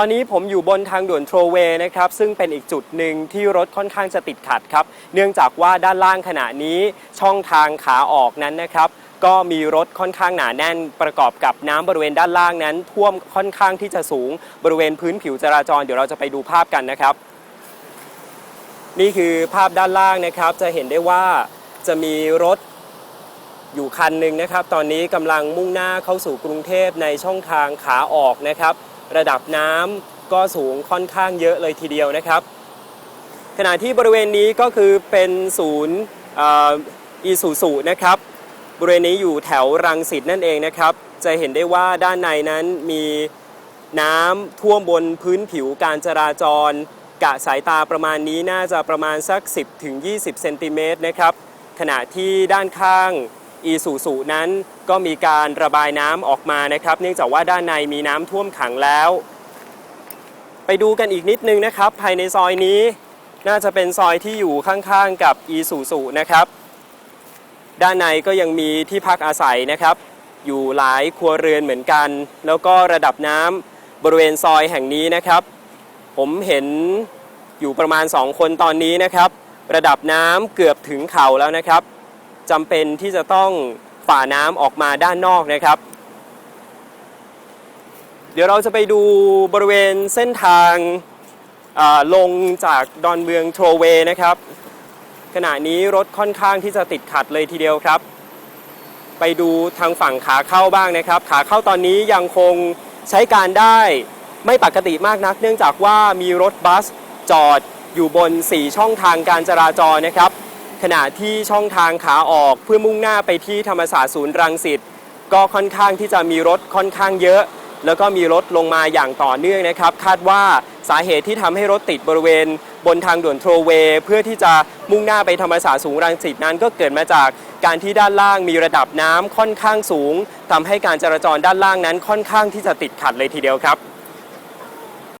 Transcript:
ตอนนี้ผมอยู่บนทางด่วนโทรเวย์นะครับ ซึ่งเป็นอีกจุดหนึ่งที่รถค่อนข้างจะติดขัดครับ เนื่องจากว่าด้านล่างขณะนี้ช่องทางขาออกนั้นนะครับก็มีรถค่อนข้างหนาแน่นประกอบกับน้ำบริเวณด้านล่างนั้น ท่วมค่อนข้างที่จะสูงบริเวณพื้นผิวจราจรเดี๋ยวเราจะไปดูภาพกันนะครับ นี่คือภาพด้านล่างนะครับ จะเห็นได้ว่าจะมีรถอยู่คันหนึ่งนะครับ ตอนนี้กำลังมุ่งหน้าเข้าสู่กรุงเทพในช่องทางขาออกนะครับ ระดับน้ำก็สูงค่อนข้างเยอะเลยทีเดียวนะครับ ขณะที่บริเวณนี้ก็คือเป็นศูนย์อีซูซูนะครับ บริเวณนี้อยู่แถวรังสิตนั่นเองนะครับ จะเห็นได้ว่าด้านในนั้นมีน้ำท่วมบนพื้นผิวการจราจร กะสายตาประมาณนี้น่าจะประมาณสัก 10ถึง20 เซนติเมตรนะครับ ขณะที่ด้านข้าง อีสูสูนั้นก็มีการระบายน้ำออกมานะครับ เนื่องจากว่าด้านในมีน้ำท่วมขังแล้ว ไปดูกันอีกนิดนึงนะครับ ภายในซอยนี้น่าจะเป็นซอยที่อยู่ข้างๆกับอีสูสูนะครับ ด้านในก็ยังมีที่พักอาศัยนะครับ อยู่หลายครัวเรือนเหมือนกัน แล้วก็ระดับน้ำบริเวณซอยแห่งนี้นะครับ ผมเห็นอยู่ประมาณ 2 คนตอนนี้นะครับ ระดับน้ำเกือบถึงเข่าแล้วนะครับ จำเป็นที่จะต้องฝ่าน้ำออกมาด้านนอกนะครับ เดี๋ยวเราจะไปดูบริเวณเส้นทางลงจากดอนเมืองโทรเวนะครับ ขณะนี้รถค่อนข้างที่จะติดขัดเลยทีเดียวครับ ไปดูทางฝั่งขาเข้าบ้างนะครับ ขาเข้าตอนนี้ยังคงใช้การได้ไม่ปกติมากนัก เนื่องจากว่ามีรถบัสจอดอยู่บน 4 ช่องทางการจราจรนะครับ ขณะที่ช่องทางขาออกเพื่อมุ่งหน้าไปที่ธรรมศาสตร์ศูนย์รังสิตก็ค่อนข้างที่จะมีรถค่อนข้างเยอะ แล้วก็มีรถลงมาอย่างต่อเนื่องนะครับ คาดว่าสาเหตุที่ทำให้รถติดบริเวณ บนทางด่วนโทรเวย์เพื่อที่จะมุ่งหน้าไปธรรมศาสตร์สูงรังสิตนั้นก็เกิดมาจากการที่ด้านล่างมีระดับน้ำค่อนข้างสูงทำให้การจราจรด้านล่างนั้นค่อนข้างที่จะติดขัดเลยทีเดียวครับ